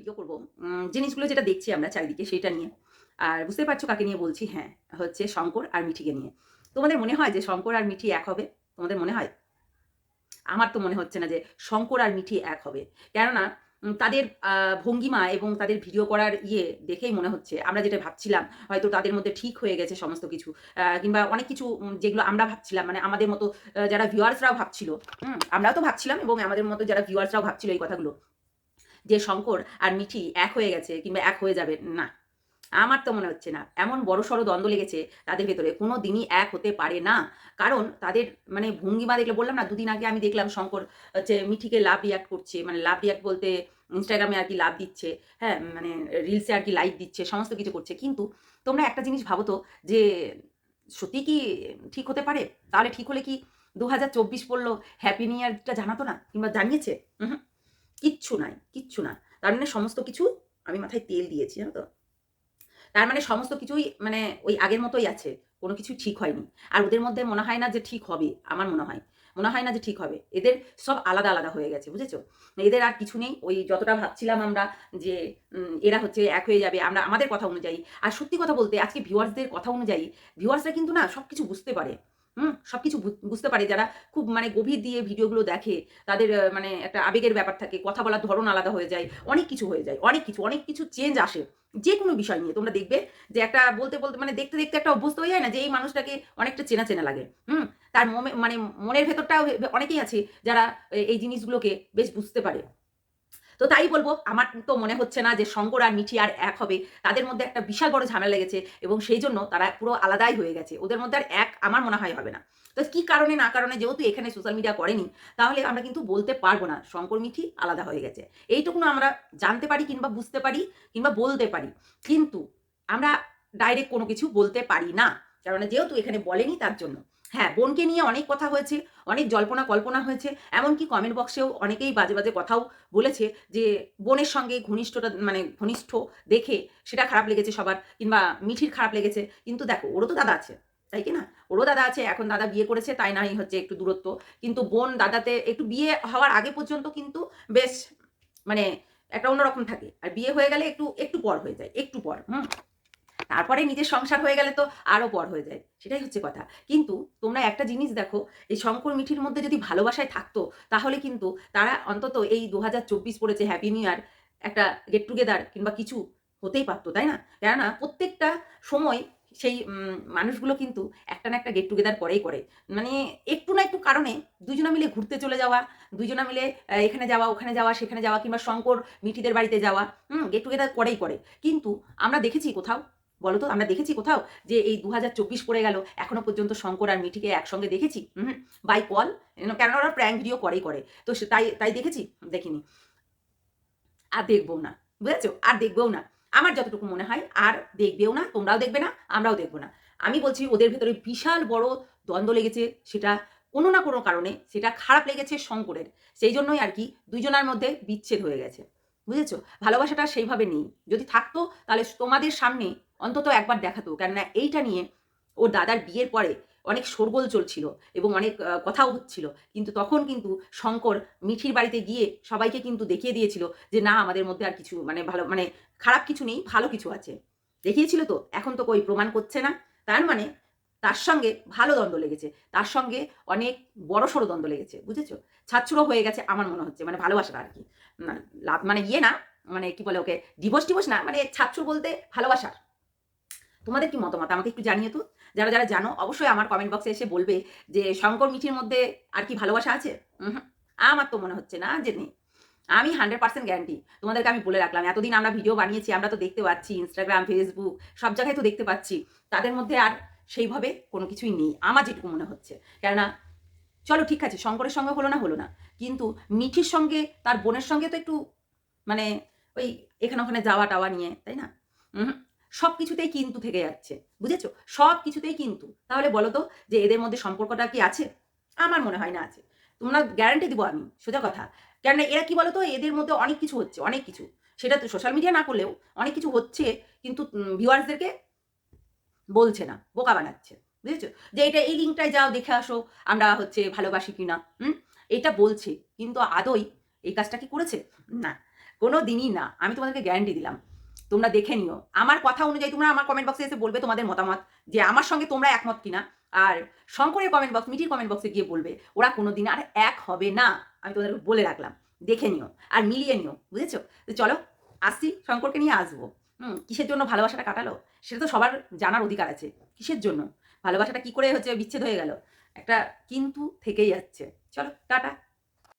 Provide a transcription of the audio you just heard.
Video করব। জিনিসগুলো যেটা দেখছি আমরা চারিদিকে সেটা নিয়ে। আর বুঝতে পারছ কাকে নিয়ে বলছি? হ্যাঁ হচ্ছে শঙ্কর আর মিঠিকে নিয়ে। তোমাদের মনে হয় যে শঙ্কর আর মিঠি এক হবে? তোমাদের মনে হয়? আমার তো মনে হচ্ছে না যে শঙ্কর আর মিঠি এক হবে। কেননা তাদের ভঙ্গিমা এবং তাদের ভিডিও করার ইয়ে দেখেই মনে হচ্ছে। আমরা যেটা ভাবছিলাম হয়তো তাদের মধ্যে ঠিক হয়ে গেছে সমস্ত কিছু। কিংবা অনেক কিছু যেগুলো আমরা ভাবছিলাম মানে আমাদের মতো যারা ভিউয়ার্সরাও ভাবছিল হুম, আমরাও তো ভাবছিলাম এবং আমাদের মতো যারা ভিউয়ার্সরাও ভাবছিল এই কথাগুলো। যে শঙ্কর আর মিঠি এক হয়ে গেছে কিংবা এক হয়ে যাবে না। আমার তো মনে হচ্ছে না। এমন বড় সড়ো দ্বন্দ্ব লেগেছে তাদের ভেতরে। কোনো দিনই এক হতে পারে না। কারণ তাদের মানে ভঙ্গিমা দেখলে বললাম না দুদিন আগে আমি দেখলাম শঙ্কর হচ্ছে মিঠিকে লাভ রিয়াক্ট করছে। মানে লাভ রিয়াক্ট বলতে ইনস্টাগ্রামে আর কি লাভ দিচ্ছে। হ্যাঁ মানে রিলসে আর কি লাইক দিচ্ছে সমস্ত কিছু করছে। কিন্তু তোমরা একটা জিনিস ভাবো তো যে সত্যি কি ঠিক হতে পারে? তাহলে ঠিক হলে কি দু হাজার চব্বিশ পড়ল হ্যাপি নিউ ইয়ারটা জানাতো না? কিংবা জানিয়েছে? উহুম, কিচ্ছু নাই, কিচ্ছু না। তার মানে সমস্ত কিছু আমি মাথায় তেল দিয়েছি, জানো তো? তার মানে সমস্ত কিছুই মানে ওই আগের মতোই আছে, কোনো কিছু ঠিক হয়নি। আর ওদের মধ্যে মনে হয় না যে ঠিক হবে, আমার মনে হয়। মনে হয় না যে ঠিক হবে। এদের সব আলাদা আলাদা হয়ে গেছে, বুঝেছ? এদের আর কিছু নেই, ওই যতটা ভাবছিলাম আমরা যে এরা হচ্ছে এক হয়ে যাবে, আমরা, আমাদের কথা অনুযায়ী। আর সত্যি কথা বলতে, আজকে ভিউয়ার্সদের কথা অনুযায়ী ভিউয়ার্সরা কিন্তু না সব কিছু বুঝতে পারে। হুম সব কিছু বুঝতে পারে যারা খুব মানে গভীর দিয়ে ভিডিওগুলো দেখে, তাদের মানে একটা আবেগের ব্যাপার থাকে, কথা বলার ধরন আলাদা হয়ে যায়, অনেক কিছু হয়ে যায়, অনেক কিছু অনেক কিছু চেঞ্জ আসে যে কোনো বিষয় নিয়ে তোমরা দেখবে যে একটা বলতে বলতে মানে দেখতে দেখতে একটা অভ্যস্ত হয়ে যায় না যে এই মানুষটাকে অনেকটা চেনা চেনা লাগে, হুম, তার মানে মনের ভেতরটাও অনেকেই আছে যারা এই জিনিসগুলোকে বেশ বুঝতে পারে। তো তাই বলব, আমার তো মনে হচ্ছে না যে শঙ্কর আর মিঠি আর এক হবে। তাদের মধ্যে একটা বিশাল বড় ঝামেলা লেগেছে এবং সেই জন্য তারা পুরো আলাদাই হয়ে গেছে। ওদের মধ্যে আর এক আমার মনে হয় হবে না। তো কি কারণে না কারণে যেহেতু এখানে সোশ্যাল মিডিয়া করেনি, তাহলে আমরা কিন্তু বলতে পারব না শঙ্কর, মিঠি আলাদা হয়ে গেছে। এইটুকুনো আমরা জানতে পারি কিংবা বুঝতে পারি কিংবা বলতে পারি। কিন্তু আমরা ডাইরেক্ট কোনো কিছু বলতে পারি না। কারণ যেহেতু এখানে বলেনি তার জন্য। হ্যাঁ বোনকে নিয়ে অনেক কথা হয়েছে, অনেক জল্পনা কল্পনা হয়েছে, এমনকি কমেন্ট বক্সেও অনেকেই বাজে বাজে কথাও বলেছে যে বোনের সঙ্গে ঘনিষ্ঠটা মানে ঘনিষ্ঠ দেখে সেটা খারাপ লেগেছে সবার কিংবা মিঠির খারাপ লেগেছে। কিন্তু দেখো, ওরও তো দাদা আছে, তাই কি না? ওরও দাদা আছে, এখন দাদা বিয়ে করেছে, তাই নাই হচ্ছে একটু দূরত্ব। কিন্তু বোন দাদাতে একটু বিয়ে হওয়ার আগে পর্যন্ত কিন্তু বেশ মানে একটা অন্যরকম থাকে। আর বিয়ে হয়ে গেলে একটু একটু পর হয়ে যায়, একটু পর, হুম? তারপরে নিজের সংসার হয়ে গেলে তো আরও পর হয়ে যায়। সেটাই হচ্ছে কথা। কিন্তু তোমরা একটা জিনিস দেখো, এই শঙ্কর মিঠির মধ্যে যদি ভালোবাসায় থাকতো, তাহলে কিন্তু তারা অন্তত এই দু হাজার চব্বিশ পড়েছে হ্যাপি নিউ ইয়ার একটা গেট টুগেদার কিংবা কিছু হতেই পারতো, তাই না? কেননা প্রত্যেকটা সময় সেই মানুষগুলো কিন্তু একটা না একটা গেট টুগেদার করেই করে। মানে একটু না একটু কারণে দুজনা মিলে ঘুরতে চলে যাওয়া, দুজনা মিলে এখানে যাওয়া, ওখানে যাওয়া, সেখানে যাওয়া কিংবা শঙ্কর মিঠিদের বাড়িতে যাওয়া, হুম গেট টুগেদার করেই করে। কিন্তু আমরা দেখেছি কোথাও বলো তো আমরা দেখেছি কোথাও যে এই দু হাজার চব্বিশ পড়ে গেল, এখনও পর্যন্ত শঙ্কর আর মিঠিকে একসঙ্গে দেখেছি? বাই কল কেন ওরা প্র্যাঙ্ক ভিডিও করেই করে। তো তাই তাই দেখেছি? দেখিনি। আর দেখব না। বুঝেছ? আর দেখবেও না। আমার যতটুকু মনে হয়, আর দেখবেও না, তোমরাও দেখবে না, আমরাও দেখব না। আমি বলছি, ওদের ভেতরে বিশাল বড় দ্বন্দ্ব লেগেছে, সেটা কোনো না কোনো কারণে, সেটা খারাপ লেগেছে শঙ্করের। সেই জন্যই আর কি দুইজনের মধ্যে বিচ্ছেদ হয়ে গেছে। বুঝেছ? ভালোবাসাটা সেইভাবে নেই। যদি থাকতো, তাহলে তোমাদের সামনে অন্তত একবার দেখাতো। কেননা এইটা নিয়ে ওর দাদার বিয়ের পরে অনেক শোরগোল চলছিল এবং অনেক কথাও হচ্ছিল। কিন্তু তখন কিন্তু শঙ্কর মিঠির বাড়িতে গিয়ে সবাইকে কিন্তু দেখিয়ে দিয়েছিল যে, না, আমাদের মধ্যে আর কিছু মানে ভালো মানে খারাপ কিছু নেই, ভালো কিছু আছে। দেখিয়েছিল তো, এখন তো কই প্রমাণ করছে না। তার মানে তার সঙ্গে ভালো দ্বন্দ্ব লেগেছে। তার সঙ্গে অনেক বড় সড়ো দ্বন্দ্ব লেগেছে, বুঝেছ? ছাত্রও হয়ে গেছে আমার মনে হচ্ছে মানে ভালোবাসাটা আর কি। লাভ মানে ইয়ে না মানে কি বলে ওকে ডিভোর্স টিভোর্স না মানে ছাত্র বলতে ভালোবাসার। তোমাদের কি মতামত? আমাকে একটু জানিয়ে তো। যারা যারা জানো, অবশ্যই আমার কমেন্ট বক্সে এসে বলবে যে শঙ্কর মিঠির মধ্যে আর কি ভালোবাসা আছে? আমার তো মনে হচ্ছে না যে নেই। আমি হান্ড্রেড পার্সেন্ট গ্যারান্টি তোমাদেরকে আমি বলে রাখলাম, এতদিন আমরা ভিডিও বানিয়েছি, আমরা তো দেখতে পাচ্ছি ইনস্টাগ্রাম ফেসবুক সব জায়গায় তো দেখতে পাচ্ছি। তাদের মধ্যে আর সেইভাবে কোনো কিছুই নেই, আমার যেটুকু মনে হচ্ছে। কেননা, চলো ঠিক আছে, শঙ্করের সঙ্গে হলো না হলো না। কিন্তু মিঠির সঙ্গে, তার বোনের সঙ্গে তো একটু মানে ওই এখানে ওখানে যাওয়া টাওয়া নিয়ে, তাই না? সব কিছুতেই কিন্তু থেকে যাচ্ছে, বুঝেছ? সব কিছুতেই কিন্তু। তাহলে বলো তো যে এদের মধ্যে সম্পর্কটা কি আছে? আমার মনে হয় না আছে। তোমরা গ্যারান্টি দিব আমি, সোজা কথা। কেননা এরা কি বলো তো এদের মধ্যে অনেক কিছু হচ্ছে, অনেক কিছু। সেটা তো সোশ্যাল মিডিয়া না করলেও অনেক কিছু হচ্ছে, কিন্তু ভিউয়ার্সদেরকে বলছে না, বোকা বানাচ্ছে, বুঝেছ? যে এটা এই লিঙ্কটায় যাও, দেখে আসো, আমরা হচ্ছে ভালোবাসি কিনা, হুম? এটা বলছে, কিন্তু আদৌ এই কাজটা কি করেছে? না, কোনো দিনই না। আমি তোমাদেরকে গ্যারান্টি দিলাম। তোমরা দেখে নিও। আমার কথা অনুযায়ী তোমরা আমার কমেন্ট বক্সে এসে বলবে তোমাদের মতামত যে আমার সঙ্গে তোমরা একমত কিনা। আর শঙ্করের কমেন্ট বক্স মিটির কমেন্ট বক্সে গিয়ে বলবে, ওরা কোনো দিন আর এক হবে না। আমি তোমাদেরকে বলে রাখলাম। দেখে নিও আর মিলিয়ে নিও, বুঝেছ? তো চলো, আসছি, শঙ্করকে নিয়ে আসব। হুম, কিসের জন্য ভালোবাসাটা কাটালো? সেটা তো সবার জানার অধিকার আছে। কিসের জন্য? ভালোবাসাটা কি করে হচ্ছে বিচ্ছেদ হয়ে গেল? একটা কিন্তু থেকেই যাচ্ছে। চলো, টাটা।